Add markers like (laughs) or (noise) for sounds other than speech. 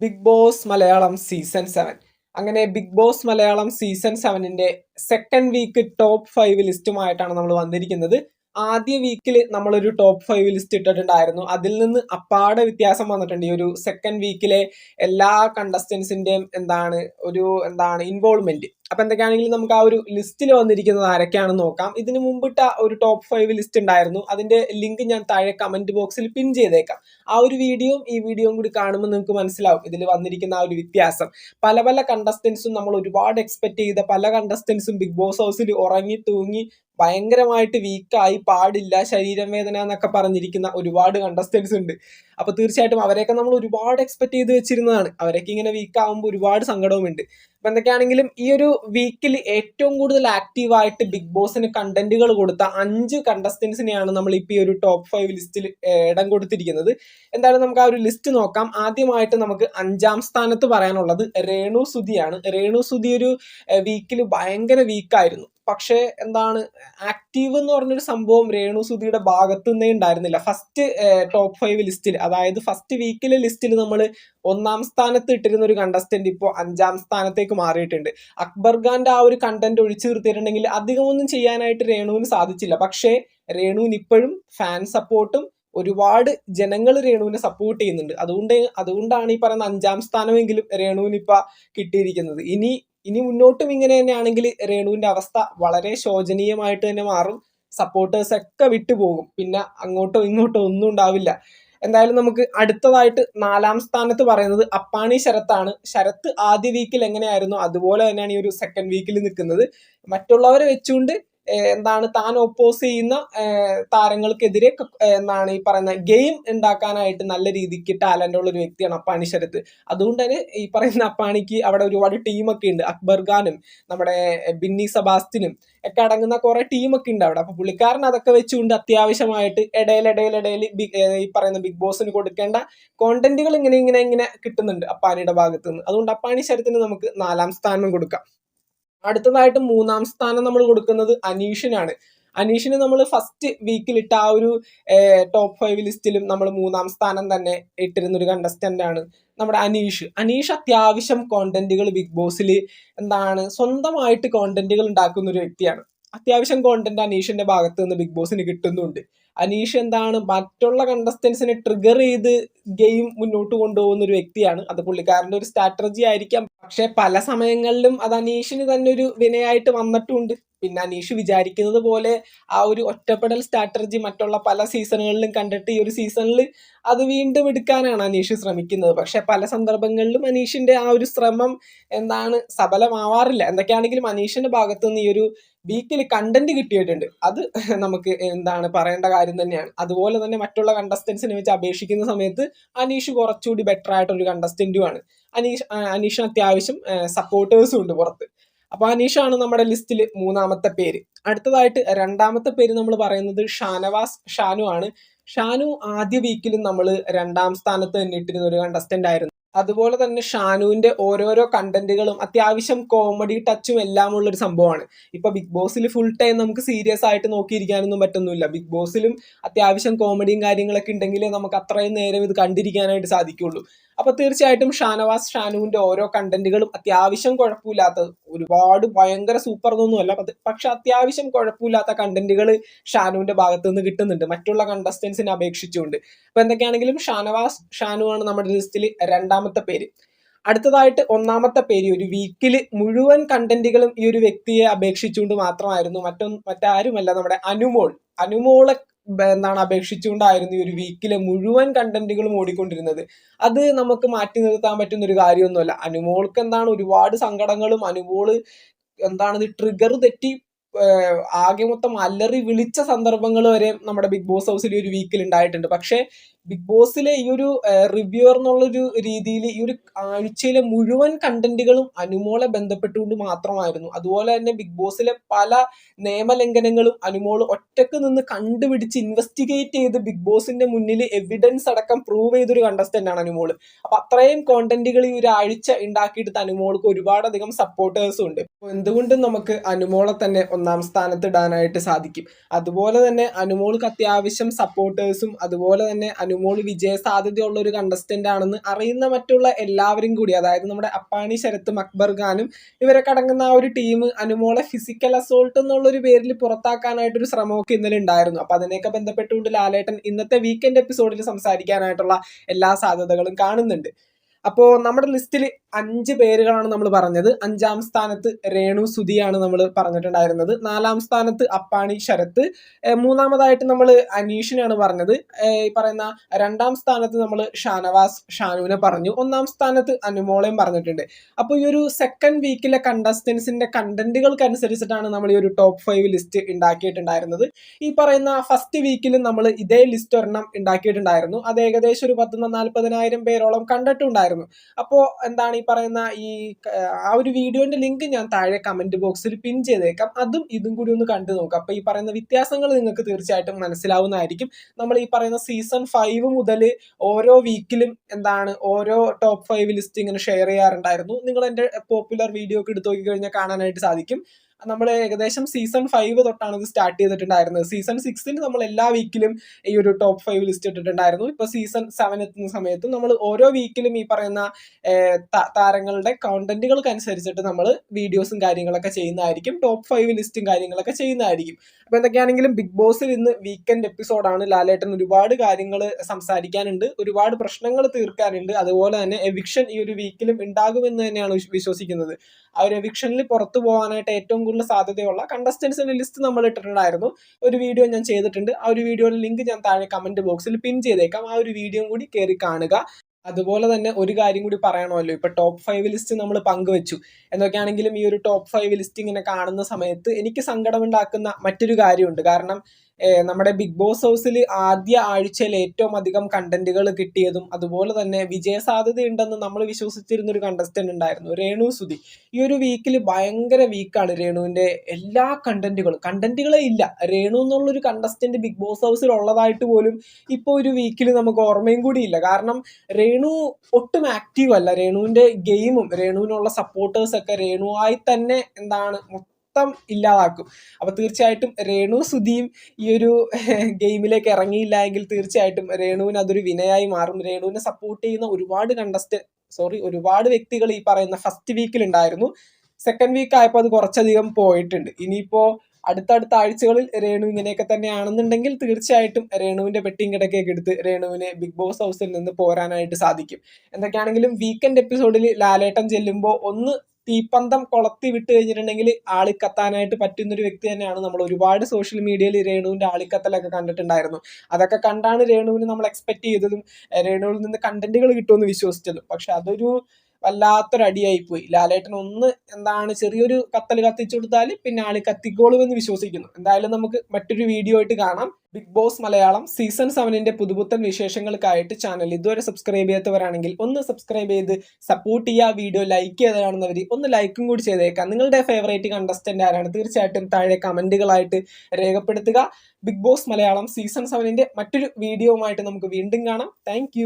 Bigg Boss Malayalam season seven അങ്ങനെ big boss Malayalam season സെവനിന്റെ second week top five ലിസ്റ്റുമായിട്ടാണ് നമ്മൾ വന്നിരിക്കുന്നത്. ആദ്യ വീക്കിൽ നമ്മളൊരു ടോപ്പ് ഫൈവ് ലിസ്റ്റ് ഇട്ടിട്ടുണ്ടായിരുന്നു. അതിൽ നിന്ന് അപ്പാടെ വ്യത്യാസം വന്നിട്ടുണ്ട്. ഈ ഒരു സെക്കൻഡ് വീക്കിലെ എല്ലാ കണ്ടസ്റ്റൻസിന്റെയും എന്താണ് ഒരു എന്താണ് ഇൻവോൾവ്മെന്റ് അപ്പം എന്തൊക്കെയാണെങ്കിലും നമുക്ക് ആ ഒരു ലിസ്റ്റിൽ വന്നിരിക്കുന്നത് ആരൊക്കെയാണെന്ന് നോക്കാം. ഇതിനു മുമ്പിട്ട ഒരു ടോപ്പ് ഫൈവ് ലിസ്റ്റ് ഉണ്ടായിരുന്നു. അതിന്റെ ലിങ്ക് ഞാൻ താഴെ കമന്റ് ബോക്സിൽ പിൻ ചെയ്തേക്കാം. ആ ഒരു വീഡിയോയും ഈ വീഡിയോയും കൂടി കാണുമ്പോൾ നിങ്ങൾക്ക് മനസ്സിലാവും ഇതിൽ വന്നിരിക്കുന്ന ആ ഒരു വ്യത്യാസം. പല പല കണ്ടസ്റ്റൻസും നമ്മൾ ഒരുപാട് എക്സ്പെക്ട് ചെയ്ത പല കണ്ടസ്റ്റൻസും ബിഗ് ബോസ് ഹൗസിൽ ഉറങ്ങി തൂങ്ങി ഭയങ്കരമായിട്ട് വീക്കായി പാടില്ല ശരീരം വേദന എന്നൊക്കെ പറഞ്ഞിരിക്കുന്ന ഒരുപാട് കണ്ടസ്റ്റൻസ് ഉണ്ട്. അപ്പൊ തീർച്ചയായിട്ടും അവരെയൊക്കെ നമ്മൾ ഒരുപാട് എക്സ്പെക്ട് ചെയ്ത് വെച്ചിരുന്നതാണ്. അവരൊക്കെ ഇങ്ങനെ വീക്ക് ആകുമ്പോൾ ഒരുപാട് സങ്കടവുമുണ്ട്. അപ്പൊ എന്തൊക്കെയാണെങ്കിലും ഈ ഒരു വീക്കിൽ ഏറ്റവും കൂടുതൽ ആക്റ്റീവായിട്ട് ബിഗ് ബോസിന് കണ്ടന്റുകൾ കൊടുത്ത അഞ്ച് കണ്ടസ്റ്റൻസിനെയാണ് നമ്മൾ ഇപ്പൊ ഈ ഒരു ടോപ്പ് ഫൈവ് ലിസ്റ്റിൽ ഇടം കൊടുത്തിരിക്കുന്നത്. എന്തായാലും നമുക്ക് ആ ഒരു ലിസ്റ്റ് നോക്കാം. ആദ്യമായിട്ട് നമുക്ക് അഞ്ചാം സ്ഥാനത്ത് പറയാനുള്ളത് രേണു സുധിയാണ്. രേണു സുധി ഒരു വീക്കിൽ ഭയങ്കര വീക്കായിരുന്നു പക്ഷേ എന്താണ് ആക്റ്റീവ് എന്ന് പറഞ്ഞൊരു സംഭവം രേണു സുധിയുടെ ഭാഗത്തു നിന്നേ ഉണ്ടായിരുന്നില്ല ഫസ്റ്റ് ടോപ്പ് ഫൈവ് ലിസ്റ്റിൽ അതായത് ഫസ്റ്റ് വീക്കിലെ ലിസ്റ്റിൽ നമ്മൾ ഒന്നാം സ്ഥാനത്ത് ഇട്ടിരുന്ന ഒരു കണ്ടസ്റ്റന്റ് ഇപ്പോൾ അഞ്ചാം സ്ഥാനത്തേക്ക് മാറിയിട്ടുണ്ട്. അക്ബർ ഖാന്റെ ആ ഒരു കണ്ടന്റ് ഒഴിച്ചു നിർത്തിയിട്ടുണ്ടെങ്കിൽ അധികമൊന്നും ചെയ്യാനായിട്ട് രേണുവിന് സാധിച്ചില്ല. പക്ഷേ രേണുവിന് ഇപ്പോഴും ഫാൻ സപ്പോർട്ടും ഒരുപാട് ജനങ്ങൾ രേണുവിനെ സപ്പോർട്ട് ചെയ്യുന്നുണ്ട്. അതുകൊണ്ട് അതുകൊണ്ടാണ് ഈ പറയുന്ന അഞ്ചാം സ്ഥാനമെങ്കിലും രേണുവിന് ഇപ്പൊ കിട്ടിയിരിക്കുന്നത്. ഇനി ഇനി മുന്നോട്ടും ഇങ്ങനെ തന്നെയാണെങ്കിൽ രേണുവിന്റെ അവസ്ഥ വളരെ ശോചനീയമായിട്ട് തന്നെ മാറും. സപ്പോർട്ടേഴ്സ് ഒക്കെ വിട്ടുപോകും പിന്നെ അങ്ങോട്ടോ ഇങ്ങോട്ടോ ഒന്നും ഉണ്ടാവില്ല. എന്തായാലും നമുക്ക് അടുത്തതായിട്ട് നാലാം സ്ഥാനത്ത് പറയുന്നത് അപ്പാണി ശരത്താണ്. ശരത്ത് ആദ്യ വീക്കിൽ എങ്ങനെയായിരുന്നു? അതുപോലെ തന്നെയാണ് ഈ ഒരു സെക്കൻഡ് വീക്കിൽ നിൽക്കുന്നത്. മറ്റുള്ളവരെ വെച്ചുകൊണ്ട് എന്താണ് താൻ ഒപ്പോസ് ചെയ്യുന്ന താരങ്ങൾക്കെതിരെ എന്താണ് ഈ പറയുന്ന ഗെയിം ഉണ്ടാക്കാനായിട്ട് നല്ല രീതിക്ക് ടാലന്റ് ഉള്ള ഒരു വ്യക്തിയാണ് അപ്പാണി ശരത്ത് അതുകൊണ്ട് തന്നെ ഈ പറയുന്ന അപ്പാണിക്ക് അവിടെ ഒരുപാട് ടീമൊക്കെ ഉണ്ട്. അക്ബർ ഖാനും നമ്മുടെ ബിന്നി സബാസ്റ്റിനും ഒക്കെ അടങ്ങുന്ന കുറെ ടീമൊക്കെ ഉണ്ട് അവിടെ. അപ്പൊ പുള്ളിക്കാരൻ അതൊക്കെ വെച്ചുകൊണ്ട് അത്യാവശ്യമായിട്ട് ഇടയിൽ ഇടയിൽ ഇടയിൽ ഈ പറയുന്ന ബിഗ് ബോസിന് കൊടുക്കേണ്ട കോണ്ടന്റുകൾ ഇങ്ങനെ ഇങ്ങനെ ഇങ്ങനെ കിട്ടുന്നുണ്ട് അപ്പാനിയുടെ ഭാഗത്തുനിന്ന്. അതുകൊണ്ട് അപ്പാണി ശരത്തിന് നമുക്ക് നാലാം സ്ഥാനം കൊടുക്കാം. അടുത്തതായിട്ട് മൂന്നാം സ്ഥാനം നമ്മൾ കൊടുക്കുന്നത് അനീഷിനാണ്. അനീഷിന് നമ്മൾ ഫസ്റ്റ് വീക്കിൽ ഇട്ട ആ ഒരു ടോപ്പ് ഫൈവ് ലിസ്റ്റിലും നമ്മൾ മൂന്നാം സ്ഥാനം തന്നെ ഇട്ടിരുന്ന ഒരു കണ്ടസ്റ്റന്റ് ആണ് നമ്മുടെ അനീഷ്. അനീഷ് അത്യാവശ്യം കോണ്ടന്റുകൾ ബിഗ് ബോസിൽ എന്താണ് സ്വന്തമായിട്ട് കോണ്ടന്റുകൾ ഉണ്ടാക്കുന്ന ഒരു വ്യക്തിയാണ്. അത്യാവശ്യം കോണ്ടന്റ് അനീഷിന്റെ ഭാഗത്ത് നിന്ന് ബിഗ് ബോസിന് കിട്ടുന്നുണ്ട്. അനീഷ് എന്താണ് മറ്റുള്ള കണ്ടസ്റ്റൻസിനെ ട്രിഗർ ചെയ്ത് ഗെയിം മുന്നോട്ട് കൊണ്ടുപോകുന്ന ഒരു വ്യക്തിയാണ്. അത് പുള്ളിക്കാരന്റെ ഒരു സ്ട്രാറ്റജി ആയിരിക്കാം. പക്ഷെ പല സമയങ്ങളിലും അത് അനീഷിന് തന്നെ ഒരു വിനയായിട്ട് വന്നിട്ടുണ്ട്. പിന്നെ അനീഷ് വിചാരിക്കുന്നത് പോലെ ആ ഒരു ഒറ്റപ്പെടൽ സ്ട്രാറ്റജി മറ്റുള്ള പല സീസണുകളിലും കണ്ടിട്ട് ഈ ഒരു സീസണിൽ അത് വീണ്ടും എടുക്കാനാണ് അനീഷ് ശ്രമിക്കുന്നത്. പക്ഷെ പല സന്ദർഭങ്ങളിലും അനീഷിന്റെ ആ ഒരു ശ്രമം എന്താണ് സഫലമാവാറില്ല. എന്തൊക്കെയാണെങ്കിലും അനീഷിന്റെ ഭാഗത്തു നിന്ന് ഈ ഒരു വീക്കിൽ കണ്ടന്റ് കിട്ടിയിട്ടുണ്ട്. അത് നമുക്ക് എന്താണ് പറയേണ്ട കാര്യം തന്നെയാണ്. അതുപോലെ തന്നെ മറ്റുള്ള കണ്ടസ്റ്റൻസിനെ വെച്ച് അപേക്ഷിക്കുന്ന സമയത്ത് അനീഷ് കുറച്ചുകൂടി ബെറ്റർ ആയിട്ടൊരു കണ്ടസ്റ്റന്റുമാണ് അനീഷ് അനീഷിന് അത്യാവശ്യം സപ്പോർട്ടേഴ്സും ഉണ്ട് പുറത്ത്. അപ്പൊ അനീഷാണ് നമ്മുടെ ലിസ്റ്റിൽ മൂന്നാമത്തെ പേര്. അടുത്തതായിട്ട് രണ്ടാമത്തെ പേര് നമ്മൾ പറയുന്നത് ഷാനവാസ് ഷാനു ആണ് ഷാനു ആദ്യ വീക്കിലും നമ്മൾ രണ്ടാം സ്ഥാനത്ത് തന്നെ ഇട്ടിരുന്ന ഒരു കണ്ടസ്റ്റന്റ് ആയിരുന്നു. അതുപോലെ തന്നെ ഷാനുവിന്റെ ഓരോരോ കണ്ടന്റുകളും അത്യാവശ്യം കോമഡി ടച്ചും എല്ലാം ഉള്ള ഒരു സംഭവമാണ്. ഇപ്പൊ ബിഗ് ബോസിൽ ഫുൾ ടൈം നമുക്ക് സീരിയസ് ആയിട്ട് നോക്കിയിരിക്കാനൊന്നും പറ്റൊന്നുമില്ല. ബിഗ് ബോസിലും അത്യാവശ്യം കോമഡിയും കാര്യങ്ങളൊക്കെ ഉണ്ടെങ്കിലേ നമുക്ക് അത്രയും നേരം ഇത് കണ്ടിരിക്കാനായിട്ട് സാധിക്കുള്ളൂ. അപ്പൊ തീർച്ചയായിട്ടും ഷാനവാസ് ഷാനുവിന്റെ ഓരോ കണ്ടന്റുകളും അത്യാവശ്യം കുഴപ്പമില്ലാത്ത ഒരുപാട് ഭയങ്കര സൂപ്പർ എന്നൊന്നുമല്ല പക്ഷെ അത്യാവശ്യം കുഴപ്പമില്ലാത്ത കണ്ടന്റുകൾ ഷാനുവിന്റെ ഭാഗത്തു നിന്ന് കിട്ടുന്നുണ്ട്. മറ്റുള്ള കണ്ടസ്റ്റൻസിനെ അപേക്ഷിച്ചുകൊണ്ട്. അപ്പൊ എന്തൊക്കെയാണെങ്കിലും ഷാനവാസ് ഷാനു ആണ് നമ്മുടെ ലിസ്റ്റിൽ രണ്ടാമത്തെ പേര്. അടുത്തതായിട്ട് ഒന്നാമത്തെ പേര് ഒരു വീക്കിൽ മുഴുവൻ കണ്ടന്റുകളും ഈ ഒരു വ്യക്തിയെ അപേക്ഷിച്ചുകൊണ്ട് മാത്രമായിരുന്നു. മറ്റൊന്ന് മറ്റാരുമല്ല നമ്മുടെ അനുമോൾ. അനുമോളെ എന്താണ് അപേക്ഷിച്ചുകൊണ്ടായിരുന്നു ഈ ഒരു വീക്കിലെ മുഴുവൻ കണ്ടന്റുകളും ഓടിക്കൊണ്ടിരുന്നത്. അത് നമുക്ക് മാറ്റി നിർത്താൻ പറ്റുന്ന ഒരു കാര്യമൊന്നുമല്ല. അനുമോൾക്ക് എന്താണ് ഒരുപാട് സങ്കടങ്ങളും അനുമോൾ എന്താണ് ട്രിഗർ തെറ്റി ആകെ മൊത്തം അല്ലറി വിളിച്ച സന്ദർഭങ്ങൾ വരെ നമ്മുടെ ബിഗ് ബോസ് ഹൗസിൽ ഒരു വീക്കിൽ ഉണ്ടായിട്ടുണ്ട്. പക്ഷേ ബിഗ് ബോസിലെ ഈ ഒരു റിവ്യൂവർ എന്നുള്ളൊരു രീതിയിൽ ഈ ഒരു ആഴ്ചയിലെ മുഴുവൻ കണ്ടന്റുകളും അനുമോളെ ബന്ധപ്പെട്ടുകൊണ്ട് മാത്രമായിരുന്നു. അതുപോലെ തന്നെ ബിഗ് ബോസിലെ പല നിയമലംഘനങ്ങളും അനുമോൾ ഒറ്റയ്ക്ക് നിന്ന് കണ്ടുപിടിച്ച് ഇൻവെസ്റ്റിഗേറ്റ് ചെയ്ത് ബിഗ് ബോസിന്റെ മുന്നിൽ എവിഡൻസ് അടക്കം പ്രൂവ് ചെയ്തൊരു കണ്ടസ്റ്റന്റ് ആണ് അനുമോൾ അപ്പൊ അത്രയും കോണ്ടന്റുകൾ ഈ ഒരു ആഴ്ച ഉണ്ടാക്കിയിട്ട് അനുമോൾക്ക് ഒരുപാടധികം സപ്പോർട്ടേഴ്സും ഉണ്ട്. എന്തുകൊണ്ടും നമുക്ക് അനുമോളെ തന്നെ ഒന്നാം സ്ഥാനത്ത് ഇടാനായിട്ട് സാധിക്കും. അതുപോലെ തന്നെ അനുമോൾക്ക് അത്യാവശ്യം സപ്പോർട്ടേഴ്സും അതുപോലെ തന്നെ അനു അനുമോൾ വിജയ സാധ്യതയുള്ള ഒരു കണ്ടസ്റ്റന്റ് ആണെന്ന് അറിയുന്ന മറ്റുള്ള എല്ലാവരും കൂടി അതായത് നമ്മുടെ അപ്പാണി ശരത്തും അക്ബർ ഖാനും ഇവരെ അടങ്ങുന്ന ആ ഒരു ടീം അനുമോളെ ഫിസിക്കൽ അസോൾട്ട് എന്നുള്ള ഒരു പേരിൽ പുറത്താക്കാനായിട്ട് ഒരു ശ്രമമൊക്കെ ഇന്നലെ ഉണ്ടായിരുന്നു. അപ്പൊ അതിനെയൊക്കെ ബന്ധപ്പെട്ടുകൊണ്ട് ലാലേട്ടൻ ഇന്നത്തെ വീക്കെൻഡ് എപ്പിസോഡിൽ സംസാരിക്കാനായിട്ടുള്ള എല്ലാ സാധ്യതകളും കാണുന്നുണ്ട്. അപ്പോൾ നമ്മുടെ ലിസ്റ്റിൽ അഞ്ച് പേരുകളാണ് നമ്മൾ പറഞ്ഞത്. അഞ്ചാം സ്ഥാനത്ത് രേണു സുധിയാണ് നമ്മൾ പറഞ്ഞിട്ടുണ്ടായിരുന്നത്. നാലാം സ്ഥാനത്ത് അപ്പാണി ശരത്ത്. മൂന്നാമതായിട്ട് നമ്മൾ അനീഷിനെയാണ് പറഞ്ഞത്. ഈ പറയുന്ന രണ്ടാം സ്ഥാനത്ത് നമ്മൾ ഷാനവാസ് ഷാനുവിനെ പറഞ്ഞു. ഒന്നാം സ്ഥാനത്ത് അനുമോളയും പറഞ്ഞിട്ടുണ്ട്. അപ്പോൾ ഈ ഒരു സെക്കൻഡ് വീക്കിലെ കണ്ടസ്റ്റൻസിന്റെ കണ്ടന്റുകൾക്കനുസരിച്ചിട്ടാണ് നമ്മൾ ഈ ഒരു ടോപ്പ് ഫൈവ് ലിസ്റ്റ് ഉണ്ടാക്കിയിട്ടുണ്ടായിരുന്നത്. ഈ പറയുന്ന ഫസ്റ്റ് വീക്കിൽ നമ്മൾ ഇതേ ലിസ്റ്റ് ഒരെണ്ണം ഉണ്ടാക്കിയിട്ടുണ്ടായിരുന്നു. അത് ഏകദേശം ഒരു പത്ത് നാൽപ്പതിനായിരം പേരോളം കണ്ടിട്ടുണ്ടായിരുന്നു. അപ്പോൾ എന്താണ് ഈ പറയുന്ന ഈ ആ ഒരു വീഡിയോന്റെ ലിങ്ക് ഞാൻ താഴെ കമന്റ് ബോക്സിൽ പിൻ ചെയ്തേക്കാം. അതും ഇതും കൂടി ഒന്ന് കണ്ടു നോക്കാം. അപ്പൊ ഈ പറയുന്ന വ്യത്യാസങ്ങൾ നിങ്ങൾക്ക് തീർച്ചയായിട്ടും മനസ്സിലാവുന്നതായിരിക്കും. നമ്മൾ ഈ പറയുന്ന സീസൺ ഫൈവ് മുതൽ ഓരോ വീക്കിലും എന്താണ് ഓരോ ടോപ്പ് ഫൈവ് ലിസ്റ്റ് ഇങ്ങനെ ഷെയർ ചെയ്യാറുണ്ടായിരുന്നു. നിങ്ങൾ എന്റെ പോപ്പുലർ വീഡിയോ ഒക്കെ എടുത്തു നോക്കി കഴിഞ്ഞാൽ കാണാനായിട്ട് സാധിക്കും. നമ്മൾ ഏകദേശം സീസൺ ഫൈവ് തൊട്ടാണ് ഇത് സ്റ്റാർട്ട് ചെയ്തിട്ടുണ്ടായിരുന്നത്. സീസൺ സിക്സിൽ നമ്മൾ എല്ലാ വീക്കിലും ഈ ഒരു ടോപ്പ് ഫൈവ് ലിസ്റ്റ് ഇട്ടിട്ടുണ്ടായിരുന്നു. ഇപ്പൊ സീസൺ സെവൻ എത്തുന്ന സമയത്തും നമ്മൾ ഓരോ വീക്കിലും ഈ പറയുന്ന താരങ്ങളുടെ കോണ്ടന്റുകൾക്ക് അനുസരിച്ചിട്ട് നമ്മൾ വീഡിയോസും കാര്യങ്ങളൊക്കെ ചെയ്യുന്നതായിരിക്കും. ടോപ്പ് ഫൈവ് ലിസ്റ്റും കാര്യങ്ങളൊക്കെ ചെയ്യുന്നതായിരിക്കും. അപ്പൊ എന്തൊക്കെയാണെങ്കിലും ബിഗ് ബോസിൽ ഇന്ന് വീക്കെൻഡ് എപ്പിസോഡാണ് ലാലേട്ടൻ ഒരുപാട് കാര്യങ്ങൾ സംസാരിക്കാനുണ്ട്. ഒരുപാട് പ്രശ്നങ്ങൾ തീർക്കാനുണ്ട്. അതുപോലെ തന്നെ എവിക്ഷൻ ഈ ഒരു വീക്കിലും ഉണ്ടാകുമെന്ന് തന്നെയാണ് വിശ്വസിക്കുന്നത്. ആ ഒരു എവിക്ഷനിൽ പുറത്തു പോകാനായിട്ട് ഏറ്റവും കൂടുതൽ സാധ്യതയുള്ള കണ്ടസ്റ്റൻസിന്റെ ലിസ്റ്റ് നമ്മൾ ഇട്ടിട്ടുണ്ടായിരുന്നു. ഒരു വീഡിയോ ഞാൻ ചെയ്തിട്ടുണ്ട്. ആ ഒരു വീഡിയോയുടെ ലിങ്ക് ഞാൻ താഴെ കമന്റ് ബോക്സിൽ പിൻ ചെയ്തേക്കാം. ആ ഒരു വീഡിയോ കൂടി കയറി കാണുക. അതുപോലെ തന്നെ ഒരു കാര്യം കൂടി പറയണമല്ലോ. ഇപ്പൊ ടോപ്പ് ഫൈവ് ലിസ്റ്റ് നമ്മൾ പങ്കുവെച്ചു. എന്നൊക്കെയാണെങ്കിലും ഈ ഒരു ടോപ്പ് ഫൈവ് ലിസ്റ്റ് ഇങ്ങനെ കാണുന്ന സമയത്ത് എനിക്ക് സങ്കടമുണ്ടാക്കുന്ന മറ്റൊരു കാര്യമുണ്ട്. കാരണം നമ്മുടെ ബിഗ് ബോസ് ഹൗസിൽ ആദ്യ ആഴ്ചയിൽ ഏറ്റവും അധികം കണ്ടന്റുകൾ കിട്ടിയതും അതുപോലെ തന്നെ വിജയ സാധ്യതയുണ്ടെന്ന് നമ്മൾ വിശ്വസിച്ചിരുന്ന ഒരു കണ്ടസ്റ്റന്റ് ഉണ്ടായിരുന്നു രേണു സുധി. ഈ ഒരു വീക്കിൽ ഭയങ്കര വീക്കാണ് രേണുവിന്റെ എല്ലാ കണ്ടന്റുകളും. കണ്ടന്റുകളെ ഇല്ല. രേണു എന്നുള്ളൊരു കണ്ടസ്റ്റന്റ് ബിഗ് ബോസ് ഹൗസിൽ ഉള്ളതായിട്ട് പോലും ഇപ്പോൾ ഒരു വീക്കിൽ നമുക്ക് ഓർമ്മയും കൂടി ഇല്ല. കാരണം രേണു ഒട്ടും ആക്റ്റീവ് അല്ല. രേണുവിന്റെ ഗെയിമും രേണുവിനുള്ള സപ്പോർട്ടേഴ്സ് ഒക്കെ രേണുവായി തന്നെ എന്താണ് മൊത്തം ഇല്ലാതാക്കും. അപ്പൊ തീർച്ചയായിട്ടും രേണു സുധിയും ഈ ഒരു (laughs) ഗെയിമിലേക്ക് ഇറങ്ങിയില്ല എങ്കിൽ തീർച്ചയായിട്ടും രേണുവിന് അതൊരു വിനയായി മാറും. രേണുവിനെ സപ്പോർട്ട് ചെയ്യുന്ന ഒരുപാട് കണ്ടസ്റ്റ് സോറി ഒരുപാട് വ്യക്തികൾ ഈ പറയുന്ന ഫസ്റ്റ് വീക്കിൽ ഉണ്ടായിരുന്നു. സെക്കൻഡ് വീക്ക് ആയപ്പോൾ അത് കുറച്ചധികം പോയിട്ടുണ്ട്. ഇനിയിപ്പോ അടുത്തടുത്ത ആഴ്ചകളിൽ രേണു ഇങ്ങനെയൊക്കെ തന്നെയാണെന്നുണ്ടെങ്കിൽ തീർച്ചയായിട്ടും രേണുവിന്റെ പെട്ടിയും കിടക്കയൊക്കെ എടുത്ത് രേണുവിനെ ബിഗ് ബോസ് ഹൗസിൽ നിന്ന് പോരാനായിട്ട് സാധിക്കും. എന്തൊക്കെയാണെങ്കിലും വീക്കെൻഡ് എപ്പിസോഡിൽ ലാലേട്ടൻ ചെല്ലുമ്പോൾ ഒന്ന് തീപ്പന്തം കൊളത്തി വിട്ട് കഴിഞ്ഞിട്ടുണ്ടെങ്കിൽ ആളിക്കത്താനായിട്ട് പറ്റുന്ന ഒരു വ്യക്തി തന്നെയാണ് നമ്മൾ. ഒരുപാട് സോഷ്യൽ മീഡിയയിൽ രേണുവിന്റെ ആളിക്കത്തലൊക്കെ കണ്ടിട്ടുണ്ടായിരുന്നു. അതൊക്കെ കണ്ടാണ് രേണുവിന് നമ്മൾ എക്സ്പെക്ട് ചെയ്തതും രേണുവിൽ നിന്ന് കണ്ടന്റുകൾ കിട്ടുമെന്ന് വിശ്വസിച്ചതും. പക്ഷെ അതൊരു വല്ലാത്തൊരു അടിയായി പോയി ലാലേട്ടൻ ഒന്ന് എന്താണ് ചെറിയൊരു കത്തൽ കത്തിച്ചു കൊടുത്താൽ പിന്നെ ആൾ കത്തിക്കോളും എന്ന് വിശ്വസിക്കുന്നു. എന്തായാലും നമുക്ക് മറ്റൊരു വീഡിയോ ആയിട്ട് കാണാം. ബിഗ് ബോസ് മലയാളം സീസൺ സെവനിന്റെ പുതുപുത്തൻ വിശേഷങ്ങൾക്കായിട്ട് ചാനൽ ഇതുവരെ സബ്സ്ക്രൈബ് ചെയ്യാത്തവരാണെങ്കിൽ ഒന്ന് സബ്സ്ക്രൈബ് ചെയ്ത് സപ്പോർട്ട് ചെയ്യുക. വീഡിയോ ലൈക്ക് ചെയ്തതാണെന്നവർ ഒന്ന് ലൈക്കും കൂടി ചെയ്തേക്കാം. നിങ്ങളുടെ ഫേവറേറ്റ് കണ്ടസ്റ്റന്റ് ആരാണ്? തീർച്ചയായിട്ടും താഴെ കമന്റുകളായിട്ട് രേഖപ്പെടുത്തുക. ബിഗ് ബോസ് മലയാളം സീസൺ സെവനിന്റെ മറ്റൊരു വീഡിയോവുമായിട്ട് നമുക്ക് വീണ്ടും കാണാം. താങ്ക്